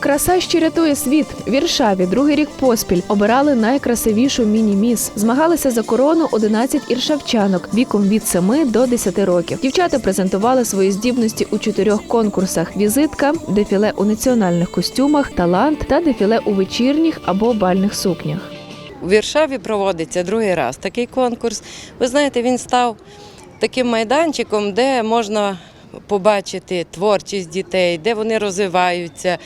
Краса, що рятує світ. Віршаві другий рік поспіль обирали найкрасивішу міні-міс. Змагалися за корону 11 іршавчанок віком від 7 до 10 років. Дівчата презентували свої здібності у чотирьох конкурсах: візитка, дефіле у національних костюмах, талант та дефіле у вечірніх або бальних сукнях. У Віршаві проводиться другий раз такий конкурс. Ви знаєте, він став таким майданчиком, де можна побачити творчість дітей, де вони розвиваються.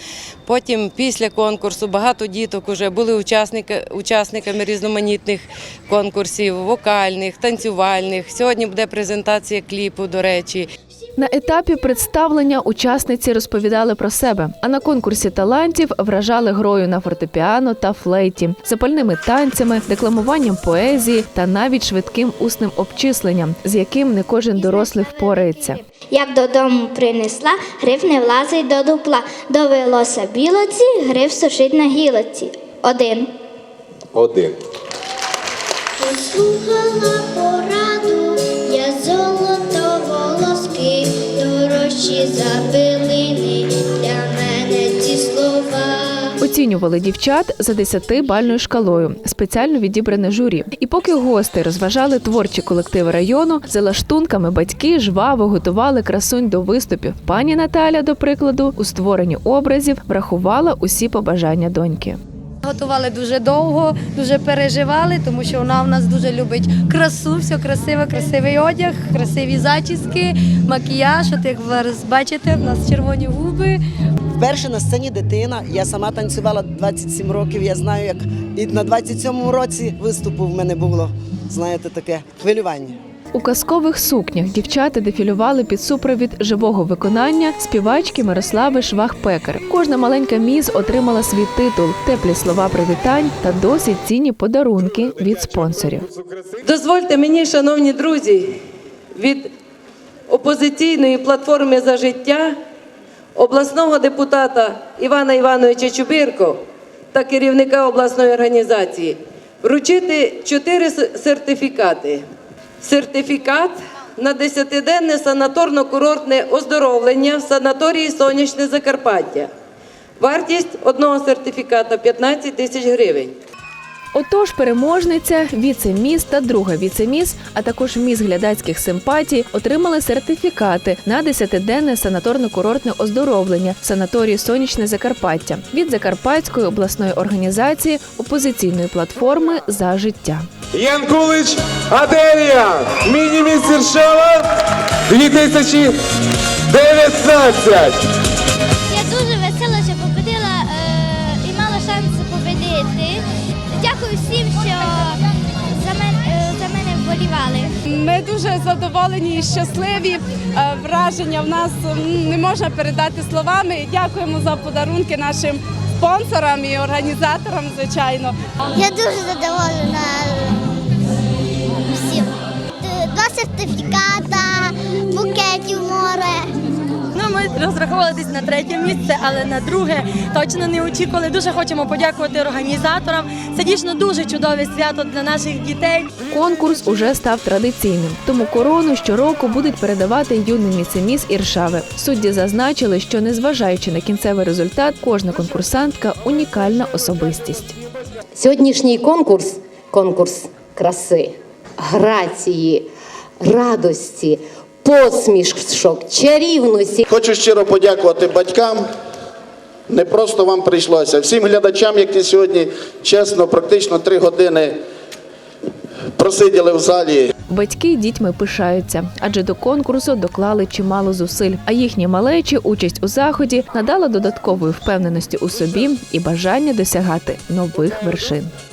Потім після конкурсу багато діток вже були учасники, учасниками різноманітних конкурсів, вокальних, танцювальних. Сьогодні буде презентація кліпу, до речі. На етапі представлення учасниці розповідали про себе, а на конкурсі талантів вражали грою на фортепіано та флейті, запальними танцями, декламуванням поезії та навіть швидким усним обчисленням, з яким не кожен дорослий впорається. Як додому принесла, гриф не влазить до дупла. Довелося білоці, гриф сушить на гілоці. Один. Один. Послухала пораду, дорожчі за билини, для слова. Оцінювали дівчат за 10-бальною шкалою, спеціально відібране журі. І поки гости розважали творчі колективи району, за лаштунками батьки жваво готували красунь до виступів. Пані Наталя, до прикладу, у створенні образів врахувала усі побажання доньки. Готували дуже довго, дуже переживали, тому що вона в нас дуже любить красу, все красиве, красивий одяг, красиві зачіски, макіяж. От як ви бачите, в нас червоні губи. Вперше на сцені дитина. Я сама танцювала 27 років. Я знаю, як і на 27-му році виступу в мене було, знаєте, таке хвилювання. У казкових сукнях дівчата дефілювали під супровід живого виконання співачки Мирослави Швах-Пекар. Кожна маленька міз отримала свій титул, теплі слова привітань та досить цінні подарунки від спонсорів. Дозвольте мені, шановні друзі, від опозиційної платформи за життя, обласного депутата Івана Івановича Чубірко та керівника обласної організації вручити чотири сертифікати. Сертифікат на 10-денне санаторно-курортне оздоровлення в санаторії Сонячне Закарпаття. Вартість одного сертифіката 15 тисяч гривень. Отож, переможниця, віце-міс та друга віце-міс, а також міс глядацьких симпатій отримали сертифікати на 10-денне санаторно-курортне оздоровлення в санаторії Сонячне Закарпаття від Закарпатської обласної організації опозиційної платформи за життя. Янкулич Аделія. Міні-міс Іршава 2019. Я дуже весела, що победила е, і мала шанс победити. Дякую всім, що за мене, е, за мене вболівали. Ми дуже задоволені і щасливі. Е, Враження в нас м, не можна передати словами. Дякуємо за подарунки нашим спонсорам і організаторам, звичайно. Я дуже задоволена сертифіката, букетів море. Ну, ми розраховували десь на третє місце, але на друге точно не очікували. Дуже хочемо подякувати організаторам. Це дійсно дуже чудове свято для наших дітей. Конкурс уже став традиційним, тому корону щороку будуть передавати юним віцеміс Іршави. Судді зазначили, що незважаючи на кінцевий результат, кожна конкурсантка унікальна особистість. Сьогоднішній конкурс конкурс краси, грації, радості, посмішок, чарівності. Хочу щиро подякувати батькам. Не просто вам прийшлося, всім глядачам, які сьогодні чесно, практично три години просиділи в залі. Батьки дітьми пишаються, адже до конкурсу доклали чимало зусиль. А їхні малечі участь у заході надала додаткової впевненості у собі і бажання досягати нових вершин.